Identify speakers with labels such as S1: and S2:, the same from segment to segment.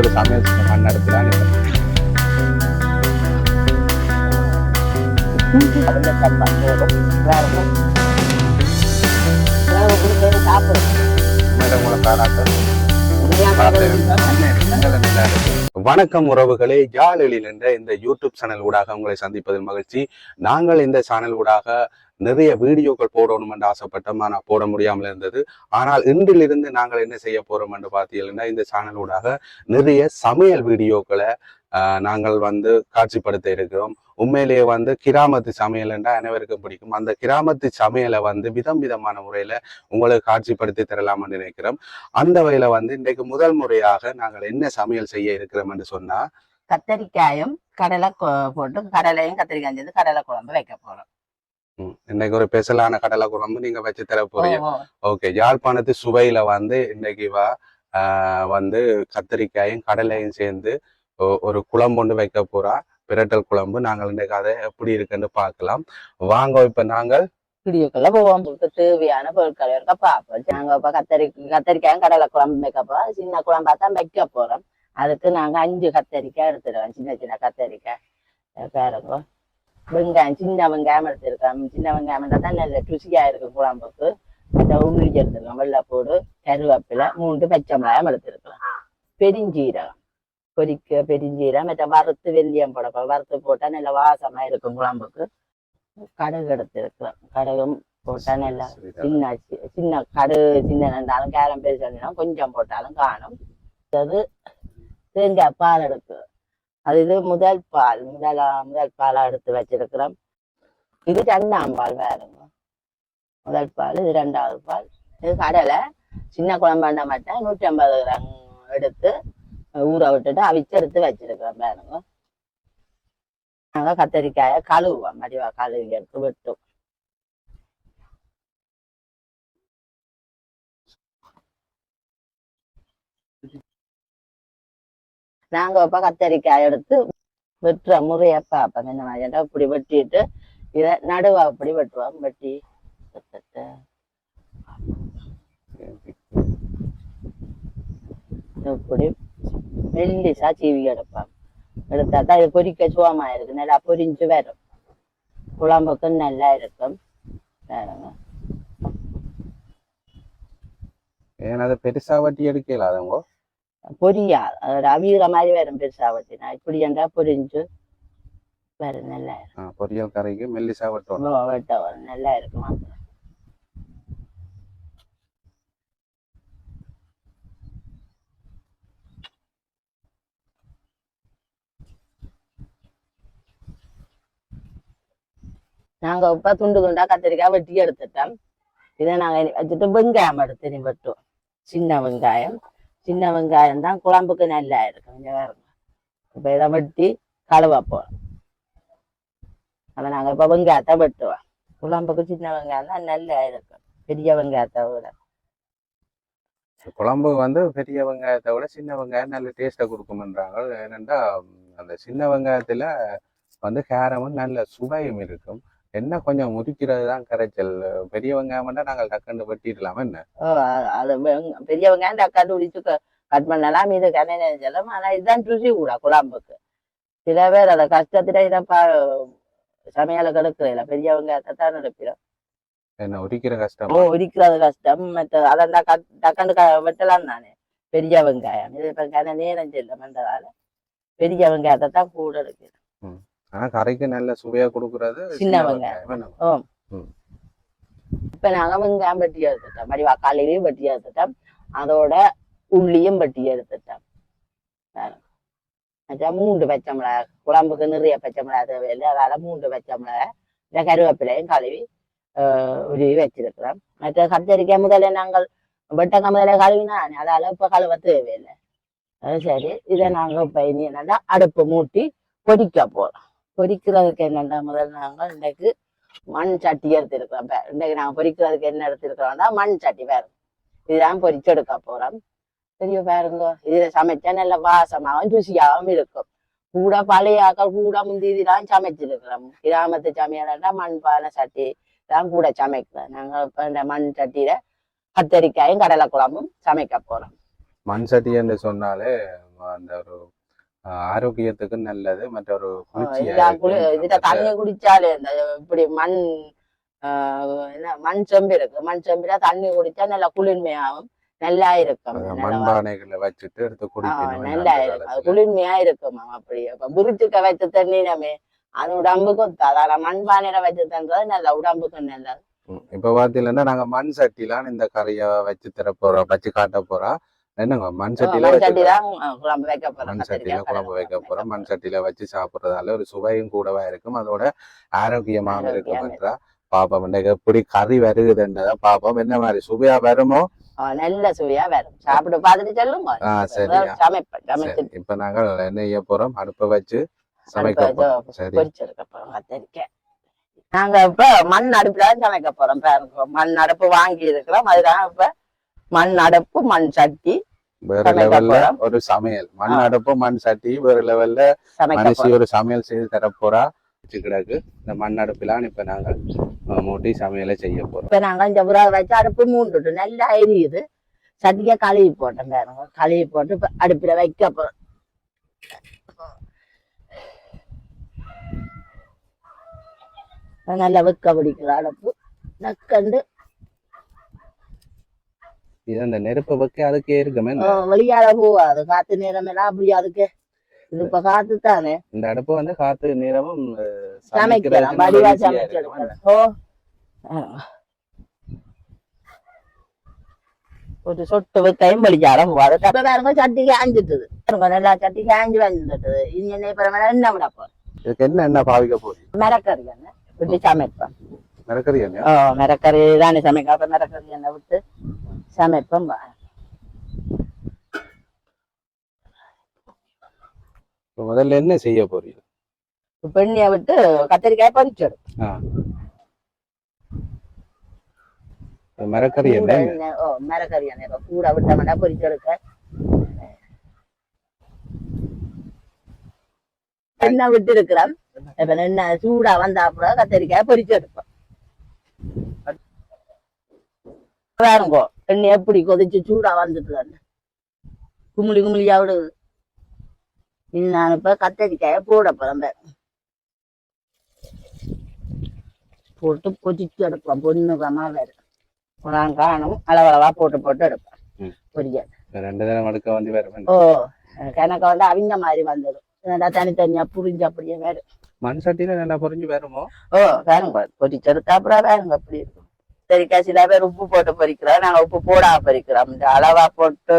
S1: ஒரு சமையல் மண் அடுப்புலாம் வணக்கம் உறவுகளே. ஜாலில் என்ற இந்த யூடியூப் சேனல் ஊடாக உங்களை சந்திப்பதில் மகிழ்ச்சி. நாங்கள் இந்த சேனல் ஊடாக நிறைய வீடியோக்கள் போடணும் என்று ஆசைப்பட்டோம். ஆனால் போட முடியாமல் இருந்தது. ஆனால் இன்றிலிருந்து நாங்கள் என்ன செய்ய போறோம் என்று பார்த்தீங்கன்னா இந்த சேனலூடாக நிறைய சமையல் வீடியோக்களை ஆஹ், நாங்கள் வந்து காட்சிப்படுத்த இருக்கிறோம். உண்மையிலேயே வந்து கிராமத்து சமையல் என்றால் அனைவருக்கும் பிடிக்கும். அந்த கிராமத்து சமையலை வந்து விதம் விதமான முறையில உங்களுக்கு காட்சிப்படுத்தி தரலாம்னு நினைக்கிறோம். அந்த வகையில வந்து இன்றைக்கு முதல் முறையாக நாங்கள் என்ன சமையல் செய்ய இருக்கிறோம் என்று சொன்னா
S2: கத்தரிக்காயும் கடலை போட்டு கடலையும் கத்திரிக்காயும் சேர்த்து கடலை குழம்பு வைக்க போறோம்.
S1: இன்னைக்கு ஒரு ஸ்பெஷலான கடலை குழம்பு நீங்க வச்சு தர போறீங்க. ஓகே யாழ்ப்பாணத்து சுவையில வந்து இன்னைக்கு வா வந்து கத்திரிக்காயும் கடலையும் சேர்ந்து ஒரு குழம்பு ஒன்று வைக்க போறா. பிரட்டல் குழம்பு. நாங்கள் இன்னைக்கு அதை எப்படி இருக்குன்னு பார்க்கலாம். வாங்க இப்ப நாங்கள்
S2: வீடியோக்குள்ள போவோம். தேவையான பொருட்கள் இருக்க பார்ப்போம். நாங்க இப்ப கத்தரி கத்தரிக்காயும் கடலை குழம்பு வைக்க போறோம். சின்ன குழம்பா தான் வைக்க போறோம். அதுக்கு நாங்க அஞ்சு கத்தரிக்காய் எடுத்துடுவோம் சின்ன சின்ன கத்தரிக்காய். பாருங்க வெங்காயம் சின்ன வெங்காயம் எடுத்திருக்கோம் சின்ன வெங்காயம் இருந்தா தான் நல்ல ருசியா இருக்கும் குழம்புக்கு. மற்ற உள்ளி எடுத்துருக்கோம் வெள்ளைப்பூடு கருவேப்பிலை மூன்று பச்சை மிளகாயம் எடுத்திருக்கலாம். பெருஞ்சீரகம். பொரிக்க பெருஞ்சீரகம் மற்ற வறுத்து வெள்ளியம் போட வறுத்து போட்டா நல்ல வாசமா இருக்கும் குழம்புக்கு. கடுகு எடுத்திருக்கிறோம் கடுகும் போட்டா நல்லா சின்ன சின்ன கடு சின்ன இருந்தாலும் கேரம் பெருசாலும் கொஞ்சம் போட்டாலும் காணும். அது தேங்காய் பால் எடுக்கு அது இது முதல் பால் முதல் முதல் பாலா எடுத்து வச்சிருக்கிறோம். இது ரெண்டாம் பால் வேறுங்க முதல் பால் இது ரெண்டாவது பால். இது கடலை சின்ன குழம்பாண்ட மட்டும் நூற்றி ஐம்பது கிராம் எடுத்து ஊற விட்டுட்டு அவிச்சு எடுத்து வச்சிருக்கிறோம் வேறங்க நாங்கள் கத்தரிக்காயை கழுவுவோம். மடிவா கழுவி எடுத்து விட்டோம். நாங்க இப்ப கத்தரிக்காய் எடுத்து வெட்டுற முறைய பார்ப்போம் என்ன மாதிரி இப்படி வெட்டிட்டு இதை நடுவா அப்படி வெட்டுவோம். வெட்டி இப்படி மெல்லிசா சீவி எடுப்போம். எடுத்தா தான் இது பொரிக்க சுவமா இருக்கு நல்லா பொரிஞ்சு வரும். குழம்புக்கும் நல்லா இருக்கும். பாருங்க.
S1: ஏன்னா பெருசா வட்டி எடுக்கல அதுங்க
S2: பொரியா அதோட அவிகிற மாதிரி வரும் பெருசா வட்டினா இப்படி என்றா பொரிஞ்சு வரும் நல்லா
S1: ஆஹ், பொரியல் கறிக்கு மெல்லிசா
S2: இருக்கும் வெட்ட வரும் நல்லா இருக்கும். நாங்க இப்ப துண்டு துண்டா கத்திரிக்காய் வெட்டி எடுத்துட்டோம். இதை நாங்க வச்சுட்டு வெங்காயம் எடுத்து இனி வெட்டுவோம். சின்ன வெங்காயம். சின்ன வெங்காயம் தான் குழம்புக்கு நல்லா இருக்கும். இங்க பாருங்க. இப்ப இதை வெட்டி கழுவ போறோம். அதை நாங்க இப்ப வெங்காயத்தை வெட்டுவோம். குழம்புக்கு சின்ன வெங்காயம் தான் நல்லா இருக்கும். பெரிய வெங்காயத்தை விட.
S1: குழம்பு வந்து பெரிய வெங்காயத்தை விட சின்ன வெங்காயம் நல்ல டேஸ்ட்டை கொடுக்கும்ன்றாங்க. ஏனென்றா அந்த சின்ன வெங்காயத்துல வந்து கேரமும் நல்ல சுவையும் இருக்கும். என்ன கொஞ்சம் முறிக்கிறது தான் கரைச்சல்? பெரிய வெங்காயம் மட்டும் நாங்கள் டக்குன்னு வெட்டிடலாம் என்ன?
S2: ஓ, அ- அது வெங்க- பெரிய வெங்காயம் தக்காளி உடிச்சு கட் பண்ணலாம் இது கண்ணெண்ண செல்லும் ஆனா இதுதான் ருசி கூட குழம்புக்கு. சில பேர் அதை கஷ்டத்துல இதை பா சமையலை கெடுக்கிறதில்ல பெரிய வெங்காயத்தை தான் எடுப்பிடும்
S1: என்ன உரிக்கிற கஷ்டம்?
S2: ஓ உரிக்கிறது கஷ்டம். மற்ற அதான் க- வெட்டலாம் தானே பெரிய வெங்காயம் இது இப்ப கண்ண நேரம் செல்லும்ன்றதால பெரிய வெங்காயத்தை தான் கூட எடுக்கிறோம்.
S1: ஆனா கறிக்கு நல்ல சுவையா கொடுக்கறது
S2: சின்ன வெங்காயம்.
S1: என்ன?
S2: இப்ப நாங்க வெங்காயம் வெட்டி எடுத்துட்டோம் மடிவா காலையிலையும் வெட்டி எடுத்துட்டோம் அதோட உள்ளியும் வெட்டி எடுத்துட்டோம் மூன்று பச்சை மிளகாய். குழம்புக்கு நிறைய பச்சை மிளகாய் தேவையில்லை. அதால மூன்று பச்சை மிளகாய். இந்த கருவேப்பிலையும் கழுவி உருவி வச்சிருக்கிறோம் மற்ற கத்தரிக்காய் முதல்ல நாங்கள் வெட்டக்காய் முதல்ல கழுவினா அதால இப்ப கழுவ தேவையில்லை. அது சரி. இதை நாங்க இப்ப இனி என்னன்னா அடுப்பு மூட்டி பொரிக்க போறோம். பொரிக்கிறதுக்கு என்னன்னா முதல் நாங்கள் இன்னைக்கு மண் சட்டி எடுத்துருக்கிறோம். பேர் இன்றைக்கு நாங்க பொரிக்கிறதுக்கு என்ன எடுத்திருக்கிறோம்னா மண் சட்டி பேர் இதுதான் பொறிச்செடுக்க போறோம். தெரியும் பாருங்க இதில் சமைச்சா நல்ல வாசமாகவும் ருசியாகவும் இருக்கும். கூட பழைய ஆக்கள் கூட முந்தி இதெல்லாம் சமைச்சிருக்கிறோம். கிராமத்து சமையலா மண் பானை சட்டி தான் கூட சமைக்கிறோம். நாங்க இப்ப இந்த மண் சட்டியில கத்தரிக்காயும் கடலை குழம்பும் சமைக்க போறோம்.
S1: மண் சட்டி என்று சொன்னாலே அந்த ஒரு ஆரோக்கியத்துக்கு நல்லது மற்ற ஒரு குளிர்ச்சியா
S2: தண்ணி குடிச்சாலே இந்த இப்படி மண் என்ன மண் செம்பு இருக்கு மண் செம்பில தண்ணி குடிச்சா நல்லா குளிர்மையாகும் நல்லா இருக்கும்
S1: மண்பானைகளை வச்சுட்டு எடுத்து குடிக்கணும்
S2: நல்லா இருக்கும். குளிர்மையா இருக்குமா அப்படி அப்ப புரிச்சுக்க வைத்த தண்ணி நம்ம அது உடம்புக்கு அதால மண்பானையில வச்சு தந்தது நல்ல உடம்புக்கு நல்லது.
S1: இப்ப பாத்தீங்கன்னா நாங்க மண் சட்டிலாம் இந்த கறிய வச்சு தர போறோம் வச்சு காட்ட போறோம் என்னங்க மண் சட்டில
S2: மண்
S1: வச்சு
S2: சட்டி தான் குழம்பு வைக்க போறோம்
S1: மண் சட்டியில குழம்பு வைக்க போறோம் மண் சட்டியில வச்சு சாப்பிடுறதால ஒரு சுவையும் கூடவா இருக்கும். அதோட ஆரோக்கியமாகவும் இருக்கும் என்றா பாப்போம் இன்னைக்கு எப்படி கறி வருகுதுன்றத பாப்போம். என்ன மாதிரி சுவையா வருமோ?
S2: நல்ல சுவையா வரும். சாப்பிட்டு பார்த்துட்டு சொல்லுங்க.
S1: சரி இப்ப நாங்கள் என்ன செய்ய போறோம் அடுப்பை வச்சு சமைக்க சரி.
S2: கத்திரிக்காய் நாங்க இப்ப மண் அடுப்புல சமைக்க போறோம் பாருங்க. மண் அடுப்பு வாங்கி இருக்கிறோம் அதுதான் இப்ப மண் அடுப்பு மண் சட்டி
S1: வேற லெவல்ல. ஒரு சமையல். மண். அடுப்பு மண் சட்டி வேற லெவல்ல மனுஷி ஒரு சமையல் செய்து தரப்போறா. வச்சு கிடக்கு இந்த மண் அடுப்பிலான் இப்ப நாங்கள் அஹ், மூட்டி சமையலை செய்ய போறோம்.
S2: இப்ப நாங்க இந்த உறவை வச்சு அடுப்பு மூண்டுட்டு நல்லா எரியுது சட்டிக்க கழுவி போட்டோம் பாருங்க. கழுவி போட்டு அடுப்புல வைக்க போறோம். நல்லா வெக்க பிடிக்கிற அடுப்பு. நக்கண்டு
S1: இது அந்த நெருப்பை வைக்க அதுக்கே இருக்குமே
S2: வெளியால போகாது காத்து நேரம் எல்லாம் அப்படி அதுக்கு. இது இப்ப காத்து தானே
S1: இந்த அடுப்பு வந்து காத்து நேரமும்
S2: சமைக்கலாம். வடிவா ஆ. ஒரு சொட்டு வைக்கையும் படிச்சாலும் போகாது. அப்ப பாருங்க சட்டி காஞ்சிட்டுது. நல்லா சட்டி காஞ்சி வந்துட்டுது. இனி என்ன இப்ப என்ன விட போறோம்?
S1: இதுக்கு என்ன என்ன பாவிக்க போறீங்க?
S2: மிரக்கறி என்ன விட்டு சமைப்போம்.
S1: மிரக்கறி என்ன
S2: மிரக்கறி தானே சமைக்க அப்ப மிரக்கறி என்ன விட்டு சமைப்போம்.
S1: முதல்ல என்ன செய்ய போறீங்க?
S2: இப்ப எண்ணெயை விட்டு கத்திரிக்காய் பறிச்சிடும்
S1: மிரக்கறி என்ன?
S2: ஓ மிரக்கறி என்ன? கூட விட்டோம்னா பொரிச்செடுக்க எண்ணெய் விட்டு இருக்கிறோம் இப்ப எண்ணெய் சூடா வந்தா அப்புறம் கத்திரிக்காய் பொரிச்சு எடுப்போம் பாருங்கோ எண்ணெய் எப்படி கொதிச்சு சூடா வந்துட்டு குமிழி குமிழியா விடுது. இனி நான் இப்ப கத்திரிக்காய போட பாரு. போட்டு கொதிச்சு எடுப்போம் பொண்ணுக்கமா வேறு. நான் காணும். அளவளவா போட்டு போட்டு எடுப்பேன். பொரியாது
S1: ரெண்டு தினம் அடுக்க வந்து வேற
S2: ஓ கணக்கு வந்து அவிங்க மாதிரி வந்துடும் நல்லா தனித்தனியா புரிஞ்சு அப்படியே வேறு.
S1: மண் சட்டியில நல்லா பொரிஞ்சு வருமோ
S2: ஓ வேணுங்க. பொரிச்செடுத்தா அப்புறம் வேணுங்க. அப்படி இருக்கும் சரிக்கா சில பேர் உப்பு போட்டு பொரிக்கிறோம். நாங்க உப்பு போடாம பொரிக்கிறோம். இந்த அளவா போட்டு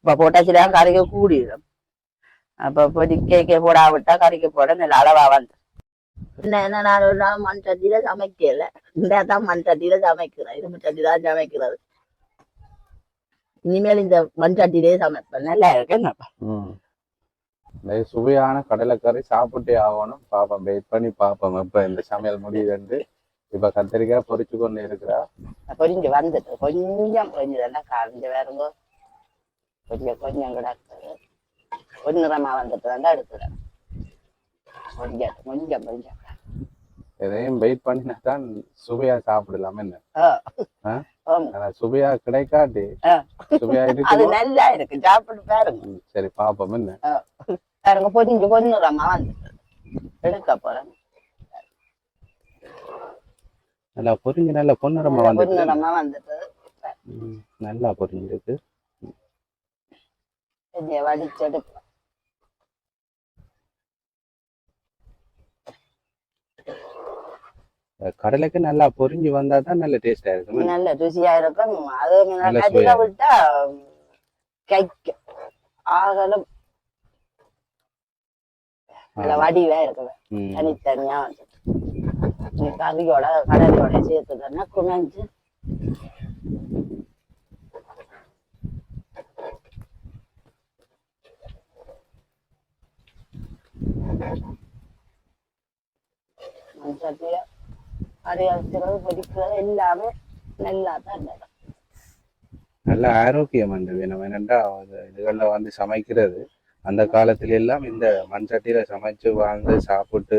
S2: இப்ப போட்டா சில கறிக்க கூடிடும். அப்ப பொரிக்க போடா விட்டா கறிக்க போட நல்ல அளவா வந்து என்ன என்ன நான் ஒரு நாள் மண் சட்டியில சமைக்கல. இந்த தான் மண் சட்டியில சமைக்கிறேன். இரும்பு சட்டி தான் சமைக்கிறது. இனிமேல் இந்த மண் சட்டியிலே சமைப்பேன். நல்லா இருக்கு என்னப்பா
S1: சுவையான கடலைக்கறி சாப்பிட்டே ஆகணும். பாப்போம் வெயிட் பண்ணி பாப்போம். இப்ப இந்த சமையல் முடியுதுண்டு இப்ப கத்திரிக்காய் பொரிச்சு கொண்டு இருக்கிறா?
S2: பொரிஞ்சு வந்துட்டு கொஞ்சம் பொரிஞ்சதெல்லாம் காய்ஞ்சு வேறுங்க கொஞ்சம் கொஞ்சம் கிடக்குது பொன்னிறமா வந்துட்டு தான் எடுக்கிறேன் கொஞ்சம் கொஞ்சம் கொஞ்சம்
S1: எதையும் வெயிட் பண்ணினா தான் சுவையா சாப்பிடலாம் என்ன? சுவையா கிடைக்காட்டி. சுவையா
S2: அது
S1: இருக்குமோ?
S2: நல்லா இருக்கு சாப்பிட்டு பாருங்க.
S1: சரி பாப்போம் என்ன?
S2: பாருங்க பொரிஞ்சு பொன்னிறமா வந்துட்டு எடுக்க போறேன்.
S1: நல்லா பொரிஞ்சு நல்லா பொன்னிறமா வந்துட்டு நல்லா பொரிஞ்சிருக்கு
S2: கொஞ்சம் வடிச்சு எடுப்பேன்
S1: கடலைக்கு நல்லா பொரிஞ்சு வந்தா தான் நல்ல டேஸ்டா இருக்கும்.
S2: நல்ல ருசியா இருக்கும். அது
S1: நல்ல
S2: கட்டில விட்டா கைக்கு ஆகலும் வடிவா இருக்குது. தனித்தனியா வந்துட்டு நீ கறியோட கடலையோட சேர்த்துக்கன்னா குழஞ்சு. சட்டிய கறி அரைக்கிறது பொரிக்கிறது எல்லாமே நல்லா தான்
S1: நல்ல ஆரோக்கியம் அந்த வேணும். ஏனென்றா அது இதுகள்ல வந்து சமைக்கிறது. அந்த காலத்துல எல்லாம் இந்த மண் சமைச்சு வாழ்ந்து சாப்பிட்டு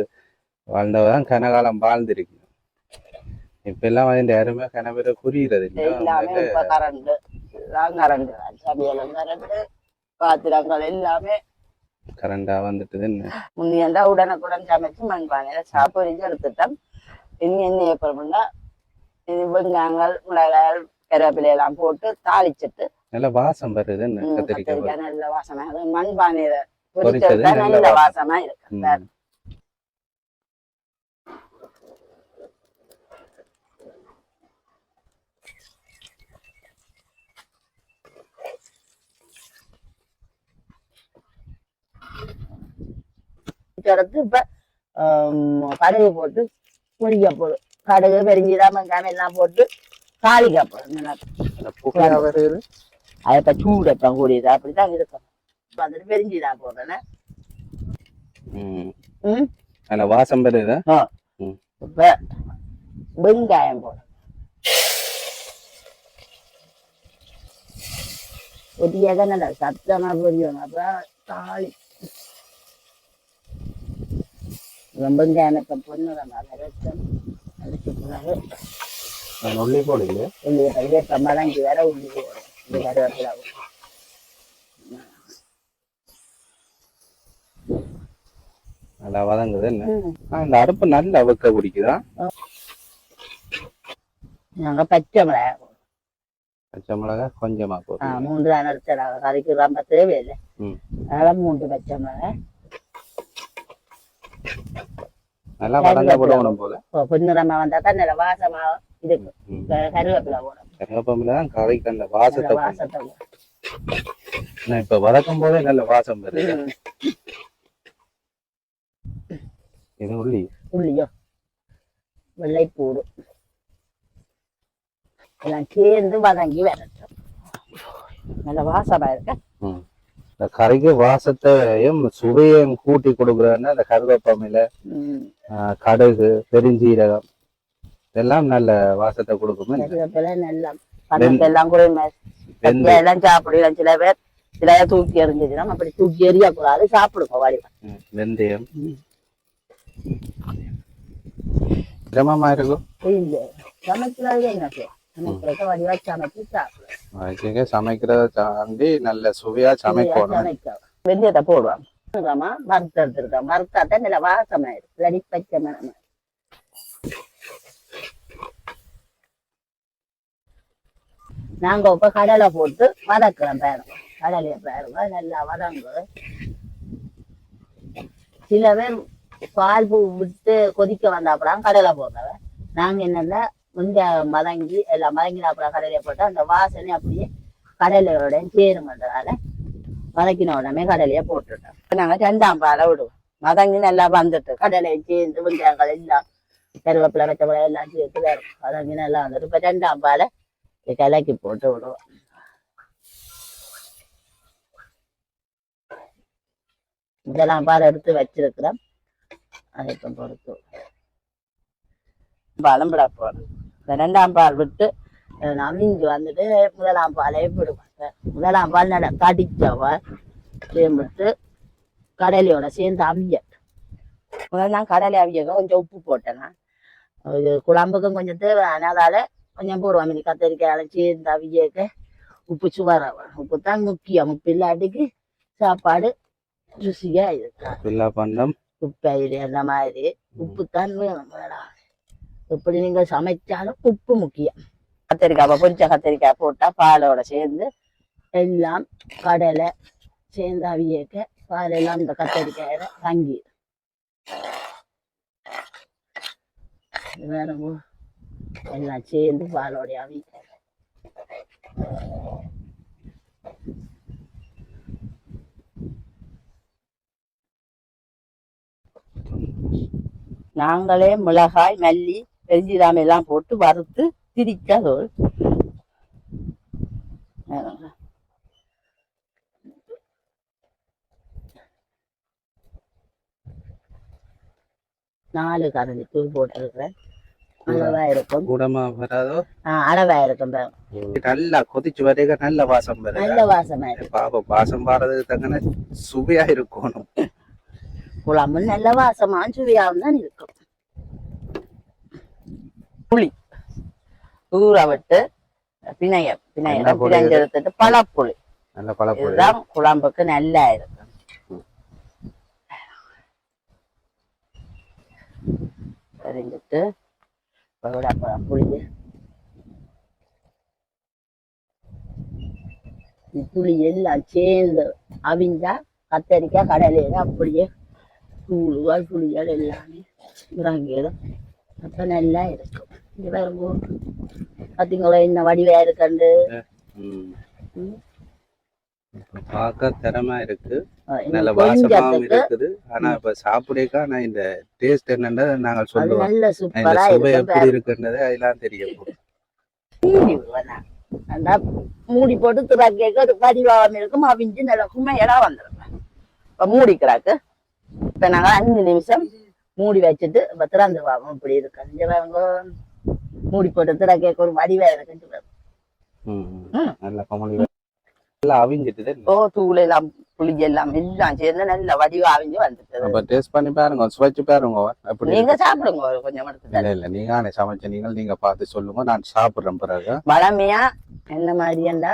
S1: வாழ்ந்தவதான் கனகாலம் வாழ்ந்திருக்கு இப்ப எல்லாம் வந்து யாருமே கனவேற புரியுறது
S2: பாத்திரங்கள் எல்லாமே
S1: கரண்டா வந்துட்டுது என்ன?
S2: முந்தியண்டா உடனுக்குடன் சமைச்சு மண்பானையில சாப்பிட்டு எடுத்துட்டோம். இனி என்ன ஏற்படும்னா இது வெங்காயங்கள் மிளகாய் கருவேப்பிலை எல்லாம் போட்டு தாளிச்சிட்டு
S1: நல்ல வாசம் வருது
S2: நல்ல வாசமா அது மண்பானையில
S1: பொரிச்சது நல்ல. வாசமா.
S2: இருக்கு. எடுத்து இப்ப கடுகு போட்டு பொரிக்க போடும் கடுகு பெருஞ்சிதான் வெங்காயம் எல்லாம் போட்டு தாளிக்க போடும் அதை இப்ப சூடு இப்ப கூடியது? அப்படிதான் இருக்கும். இப்ப வந்துட்டு பெருஞ்சிதான் போடுறேன்.
S1: ம். வாசம் வருது
S2: ஆ. இப்ப வெங்காயம் போடும் பொடியாக நல்லா சத்தமா பொரியணும் அப்ப தாளி பிறகு
S1: நான் உள்ளி போடல
S2: உள்ளி கருவேப்ப மலங்கி வேற உள்ளி போடும் இந்த கருவேப்பிலை போடும்.
S1: நல்லா வதங்குது என்ன? இந்த அடுப்பு நல்லா வைக்க பிடிக்குதா?
S2: நாங்க பச்சை போடுவோம்.
S1: பச்சை மிளகாய் கொஞ்சமா போதும்
S2: மூன்று தான் கறிக்கு ரொம்ப தேவையில்லை
S1: ம்.
S2: அதனால மூன்று பச்சை மிளகாய்
S1: நல்லா வதங்க விடணும் போல.
S2: பொன்னிறமா வந்தா தான் நல்ல வாசமா இருக்கு
S1: ம்.
S2: க- கருவேப்பிலை போடும்
S1: கருவேப்பமில்ல தான் கறிக்கு அந்த வாசத்தை
S2: வாசத்தை.
S1: நான் இப்ப வதக்கும் போதே நல்ல வாசம் வருது. இது உள்ளி.
S2: உள்ளியோ? வெள்ளைப்பூடு. எல்லாம் சேர்ந்து வதங்கி வரட்டும். நல்ல வாசமா இருக்க.
S1: இந்த கறிக்கு வாசத்தையும் சுவையும் கூட்டி கொடுக்குறதுன்னா இந்த கருவேப்பமில. கடுகு பெருஞ்சீரகம் இதெல்லாம் நல்ல வாசத்தை கொடுக்கும்
S2: எல்லாம் சாப்பிடலாம் சில பேர் சில தூக்கி எறிஞ்சிடும் அப்படி தூக்கி எறியக்கூடாது சாப்பிடுங்க வாடி
S1: ம், வெந்தயம். சிரமமா இருக்கும்?
S2: சமைக்கிறது வடிவா சமைச்சு சாப்பிடுவோம்
S1: சமைக்கிறத தாண்டி நல்ல சுவையா சமைக்கணும்.
S2: சமைக்க வெந்தயத்தை போடுவாங்க வறுத்து எடுத்துருக்கோம். வறுத்தாத்தான் நல்ல வாசமாயிருக்கு இல்லாடி பச்சை மணம் நாங்க இப்ப கடலை போட்டு வதக்குறோம் பாருங்க. கடலையை பாருங்க. நல்லா வதங்கு. சில பேர் பால் பூ விட்டு கொதிக்க வந்தாப்பலாம் கடலை போடுறவன் நாங்க என்னன்னா வெங்காயம் மதங்கி எல்லாம் மதங்கினாப்பலாம் கடலையை போட்டு அந்த வாசனை அப்படியே கடலையோட சேருமன்றதால வதக்கின உடனே கடலையை போட்டுட்டோம் இப்ப நாங்க ரெண்டாம் பாலை விடுவோம். மதங்கி நல்லா வந்துட்டு கடலை சேர்ந்து வெங்காயங்கள் எல்லாம் கருவேப்பிலை வெச்சப்பழம் எல்லாம் சேர்த்து வரும். மதங்கி நல்லா வந்துட்டு இப்ப ரெண்டாம் பாலை கிளக்கி கலக்கி போட்டு விடுவோம். இதெல்லாம் பால் எடுத்து வச்சிருக்கிறோம். அதை இப்போ பொறுத்து. பாலம் விட போறோம். இந்த ரெண்டாம் பால் விட்டு நவிஞ்சு வந்துட்டு முதலாம் பாலை விடுவாங்க முதலாம் பால் நல்லா கடிச்சவ சேர்ந்துட்டு கடலையோட சேர்ந்து அவிய முதல்ல நான் கடலை அவியக்க கொஞ்சம் உப்பு போட்டேன்னா இது குழம்புக்கும் கொஞ்சம் தேவை அதனால கொஞ்சம் போடுவோம். மீதி கத்திரிக்காய் சேர்ந்து அவியக்க உப்பு சுவர உப்பு தான் முக்கியம். உப்பு இல்லாட்டிக்கு சாப்பாடு ருசியா இருக்கும்
S1: பில்லா பண்டம்.
S2: அந்த மாதிரி உப்பு தான் வேணும் எப்படி நீங்க சமைச்சாலும் உப்பு முக்கியம். கத்திரிக்காய் பொரிச்ச கத்திரிக்காய் போட்டா பாலோட சேர்ந்து எல்லாம் கடலை சேர்ந்து அவியக்க பால் எல்லாம் இந்த கத்திரிக்காயில தங்கி. வேற எல்லாம் சேர்ந்து பாலோட அவிக்க நாங்களே மிளகாய் மல்லி பெருஞ்சிராம எல்லாம் போட்டு வறுத்து திரிச்சா தோல் நாலு கரண்டி தூள் போட்டிருக்கிறேன். அளவா இருக்கும்.
S1: கூடமா வராதோ?
S2: அளவா இருக்கும்.
S1: நல்லா கொதிச்சு வரைக்க நல்ல வாசம் வருது
S2: நல்ல வாசமா இருக்கும்.
S1: பாப்போம் வாசம் பாடுறதுக்கு தக்கன சுவையா இருக்கணும்.
S2: குழம்பு நல்ல வாசமான சுவையாகவும் தான் இருக்கும். புளி ஊற விட்டு
S1: புளி இது?
S2: பிணைஞ்சு எடுத்துட்டு பழப்புளி இதுதான் குழம்புக்கு நல்லா இருக்கும். தெரிஞ்சுட்டு புளி. புளி எல்லாம் சேர்ந்து அவிஞ்சா கத்தரிக்காய் கடலையில அப்படியே தூளுவாய் புளிகள் எல்லாமே இறங்கிடும். அப்ப நல்லா இருக்கும். இங்க பாருங்க பார்த்தீங்களா என்ன வடிவா இருக்கண்டு.
S1: பார்க்க திறமை இருக்கு. நல்ல வாசமாவும் இருக்குது. ஆனா இப்ப சாப்பிடக்கா நான் இந்த டேஸ்ட் என்னன்னு நாங்கள்
S2: அது
S1: சொல்லுவோம்.
S2: நல்ல சூப்பரா
S1: சுவை
S2: இருக்கும்.
S1: எப்படி இருக்குன்றது அதெல்லாம் தெரியும்
S2: மூடி போட்டு ஒரு பதிவாகம் இருக்கும். அவிஞ்சு நல்ல வந்துடும் இப்ப மூடிக்கிறாக்கு. இப்ப நாங்க அஞ்சு நிமிஷம் மூடி வச்சுட்டு திறந்து வாங்க இப்படி இருக்கு. மூடி போட்டு திறக்கேக்க ஒரு வடிவா
S1: அவிஞ்சிட்டுது
S2: ஓ தூள் எல்லாம் புளி எல்லாம் எல்லாம் சேர்ந்து நல்ல வடிவா அவிஞ்சு வந்துட்டு
S1: டேஸ்ட் பண்ணி பாருங்க சுவைச்சு பாருங்க எப்படி
S2: நீங்க
S1: இருக்கு.
S2: சாப்பிடுங்க கொஞ்சம்
S1: இல்ல இல்ல நீங்க ஆனே சமைச்ச நீங்கள் நீங்க பார்த்து சொல்லுங்க நான் சாப்பிடுறேன் பிறகு.
S2: வளமையா என்ன மாதிரியாண்டா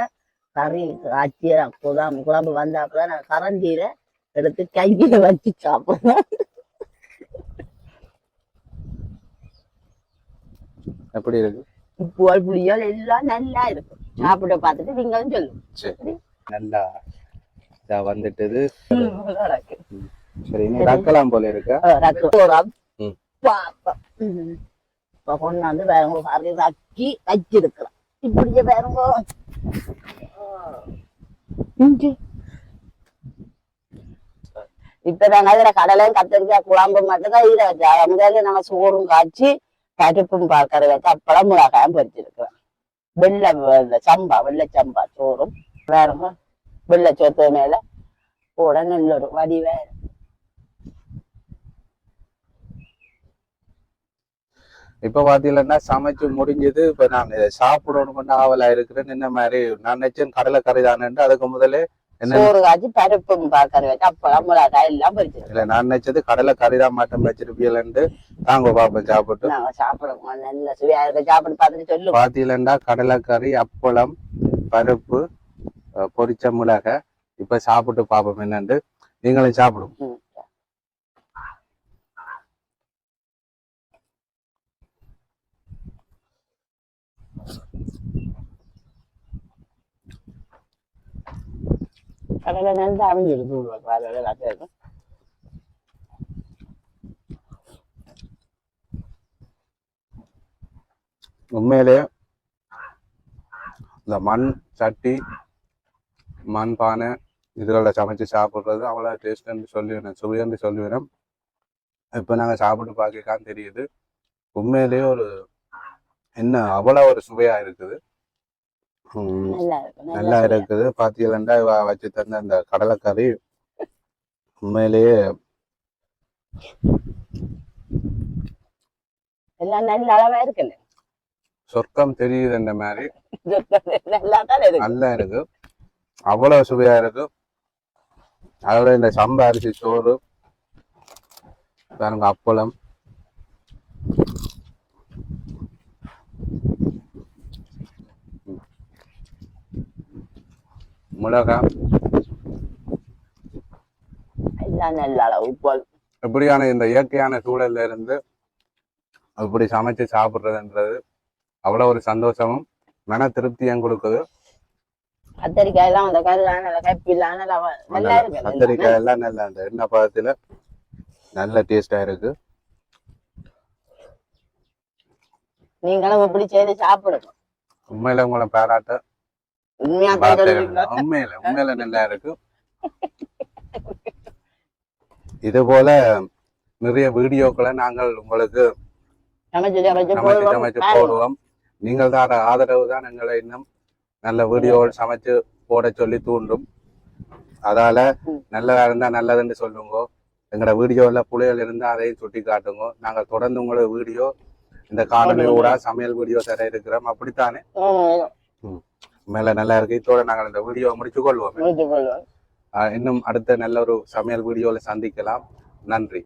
S2: கறி காய்ச்சி குழம்பு குழம்பு வந்தாப்புல நான் கரண்டியில எடுத்து கையில வச்சு சாப்பிடுவேன்
S1: எப்படி இருக்கு?
S2: உப்புவால் புளியால் எல்லாம் நல்லா இருக்கும். சாப்பிட பார்த்துட்டு நீங்களும் சொல்லுங்க.
S1: சரி. நல்லா இதா வந்துட்டுது.
S2: நல்லா இருக்கு.
S1: சரி நீ ரக்கலாம் போல இருக்க?
S2: அஹ் ரக்கு போறோம்.
S1: ம்.
S2: பாப்போம். ம். இப்ப கொண்டாந்து வேறவங்க கறி ரக்கி வச்சிருக்கிறோம் இப்படியே வேறவங்க. இஞ்சி. இப்ப நாங்க கடலையும் கத்திரிக்காய் குழம்பு மட்டும்தான் இதை வச்சா முதல்ல நாங்க சோறும் காய்ச்சி பருப்பும் பார்க்கற வச்சு அப்பளம் மிளகாயும் பொரிச்சிருக்கிறோம். வெள்ளை சம்பா வெள்ளை சம்பா சோறும் வேறமா வெள்ளை சோத்து மேல கூட நல்ல வடி வடிவே
S1: இப்ப பாத்தீங்கன்னா சமைச்சு முடிஞ்சது இப்ப நான் இதை சாப்பிடணும்னு ஆவலா இருக்கிறேன் என்ன மாதிரி நான் நினைச்சேன் கடலை கறி தானேன்ட்டு அதுக்கு முதல்ல
S2: சோறு காய்ச்சி பருப்பும் பார்க்கற வச்சு அப்பளம் மிளகாய் எல்லாம்
S1: இல்ல நான் நினைச்சது கடலை கறி தான் மாட்டம் வச்சிருப்பீங்கன்ட்டு தாங்க பாப்பேன் சாப்பிட்டு.
S2: நாங்க சாப்பிடுவோம். நல்ல சுவையா இருக்க. சாப்பிட்டு பார்த்துட்டு சொல்லுவோம்.
S1: பாத்தீங்கன்னா கடலை கறி அப்பளம் பருப்பு பொரிச்ச மிளகை இப்ப சாப்பிட்டு பாப்போம் என்னன்ட்டு நீங்களும் சாப்பிடும்
S2: கடலை நல்லா அமைஞ்சிருக்கு கடலை எல்லாத்தையும்
S1: உண்மையிலேயே இந்த மண் சட்டி மண் பானை இதுகளில் சமைச்சு சாப்பிட்றது அவ்வளோ டேஸ்ட்னு சொல்லிவினேன் சுவையன்னு சொல்லிவினேன் இப்போ நாங்கள் சாப்பிட்டு பார்க்கலாம் தெரியுது. உண்மையிலேயே ஒரு என்ன அவ்வளோ ஒரு சுவையாக இருக்குது.
S2: நல்லா இருக்கு
S1: நல்லா இருக்குது. பார்த்தீங்கன்னா இவ வச்சு தந்த அந்த கடலைக்கறி உண்மையிலேயே
S2: எல்லாம் நல்ல அளவா இருக்குல்ல?
S1: சொர்க்கம் தெரியுது இந்த மாதிரி.
S2: நல்லா தான் இருக்கு?
S1: நல்லா இருக்கு. அவ்வளவு சுவையா இருக்கு. அதோட இந்த சம்பா அரிசி சோறு பாருங்க அப்பளம்.
S2: போல்
S1: இப்படியான இந்த இயற்கையான சூழல்ல இருந்து இப்படி சமைச்சு சாப்பிடுறதுன்றது அவ்வளவு ஒரு சந்தோஷமும் மன திருப்தியும் கொடுக்குது.
S2: கத்தரிக்காய் எல்லாம் அந்த கரு நல்ல கப்பிலாம் நல்லா இருக்கு
S1: கத்திரிக்காய் எல்லாம். நல்ல அந்த எண்ணெய் பதத்துல நல்ல டேஸ்டா இருக்கு.
S2: நீங்களும் இப்படி செய்து சாப்பிடுங்க.
S1: உண்மையில உங்களை பாராட்ட உண்மையில உண்மையில நல்லா இருக்கு. இது போல நிறைய வீடியோக்களை நாங்கள் உங்களுக்கு
S2: சமைச்சு போடுவோம்.
S1: நீங்கள் தான் ஆதரவு தான் எங்களை இன்னும் நல்ல வீடியோகள் சமைச்சு போட சொல்லி தூண்டும். அதால. நல்லதா இருந்தா நல்லதுன்னு சொல்லுங்க. எங்களோட வீடியோல புள்ளைகள் இருந்தா அதையும் சுட்டி காட்டுங்க. நாங்கள் தொடர்ந்து உங்களோட வீடியோ இந்த காணொலியோட சமையல் வீடியோ தர இருக்கிறோம். அப்படித்தானே? மேல நல்லா இருக்கு. இதோட நாங்கள் இந்த வீடியோ முடிச்சு கொள்வோம். இன்னும் அடுத்த நல்ல ஒரு சமையல் வீடியோல சந்திக்கலாம். நன்றி.